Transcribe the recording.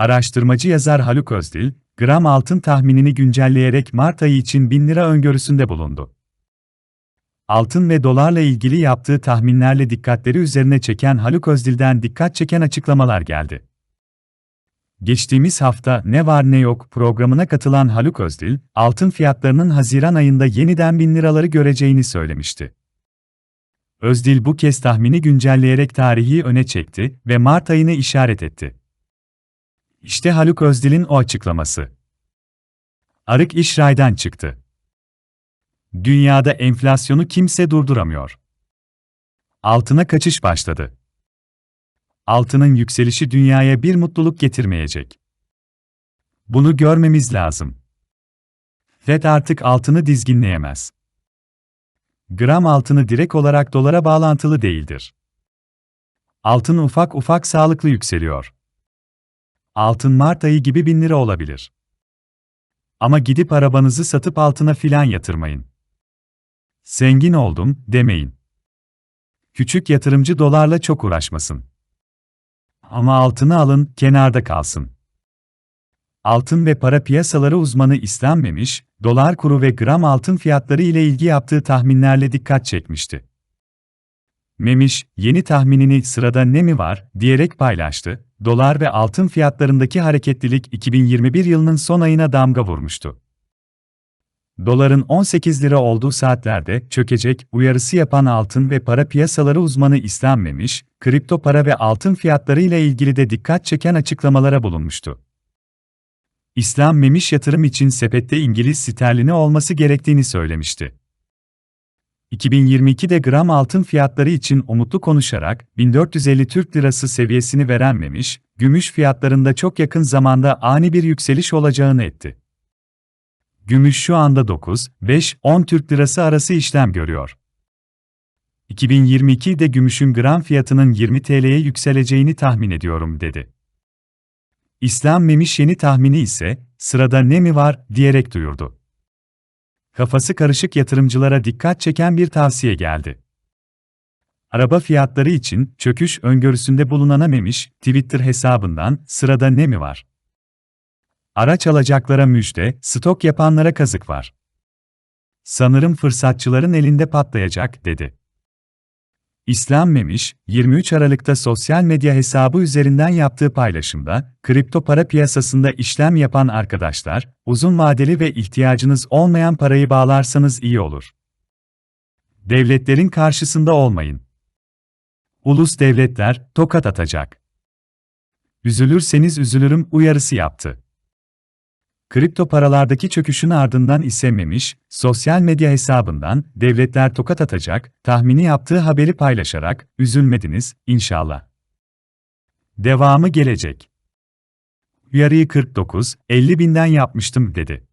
Araştırmacı yazar Haluk Özdil, gram altın tahminini güncelleyerek Mart ayı için 1000 lira öngörüsünde bulundu. Altın ve dolarla ilgili yaptığı tahminlerle dikkatleri üzerine çeken Haluk Özdil'den dikkat çeken açıklamalar geldi. Geçtiğimiz hafta Ne Var Ne Yok programına katılan Haluk Özdil, altın fiyatlarının Haziran ayında yeniden 1000 liraları göreceğini söylemişti. Özdil bu kez tahmini güncelleyerek tarihi öne çekti ve Mart ayını işaret etti. İşte Haluk Özdil'in o açıklaması. Arık iş raydan çıktı. Dünyada enflasyonu kimse durduramıyor. Altına kaçış başladı. Altının yükselişi dünyaya bir mutluluk getirmeyecek. Bunu görmemiz lazım. FED artık altını dizginleyemez. Gram altını direkt olarak dolara bağlantılı değildir. Altın ufak ufak sağlıklı yükseliyor. Altın Mart ayı gibi bin lira olabilir. Ama gidip arabanızı satıp altına filan yatırmayın. Zengin oldum demeyin. Küçük yatırımcı dolarla çok uğraşmasın. Ama altını alın, kenarda kalsın. Altın ve para piyasaları uzmanı İslam Memiş, dolar kuru ve gram altın fiyatları ile ilgi yaptığı tahminlerle dikkat çekmişti. Memiş, yeni tahminini sırada ne mi var diyerek paylaştı. Dolar ve altın fiyatlarındaki hareketlilik 2021 yılının son ayına damga vurmuştu. Doların 18 lira olduğu saatlerde çökecek uyarısı yapan altın ve para piyasaları uzmanı İslam Memiş, kripto para ve altın fiyatları ile ilgili de dikkat çeken açıklamalara bulunmuştu. İslam Memiş yatırım için sepette İngiliz sterlini olması gerektiğini söylemişti. 2022'de gram altın fiyatları için umutlu konuşarak 1450 Türk Lirası seviyesini verenmemiş, gümüş fiyatlarında çok yakın zamanda ani bir yükseliş olacağını etti. Gümüş şu anda 9, 5, 10 Türk Lirası arası işlem görüyor. 2022'de gümüşün gram fiyatının 20 TL'ye yükseleceğini tahmin ediyorum dedi. İslam Memiş yeni tahmini ise, sırada ne mi var, diyerek duyurdu. Kafası karışık yatırımcılara dikkat çeken bir tavsiye geldi. Araba fiyatları için çöküş öngörüsünde bulunana Memiş, Twitter hesabından sırada ne mi var? Araç alacaklara müjde, stok yapanlara kazık var. Sanırım fırsatçıların elinde patlayacak, dedi. İslam Memiş, 23 Aralık'ta sosyal medya hesabı üzerinden yaptığı paylaşımda, kripto para piyasasında işlem yapan arkadaşlar, uzun vadeli ve ihtiyacınız olmayan parayı bağlarsanız iyi olur. Devletlerin karşısında olmayın. Ulus devletler tokat atacak. Üzülürseniz üzülürüm uyarısı yaptı. Kripto paralardaki çöküşün ardından ise Memiş, sosyal medya hesabından devletler tokat atacak tahmini yaptığı haberi paylaşarak üzülmediniz inşallah. Devamı gelecek. Uyarıyı 49, 50 binden yapmıştım dedi.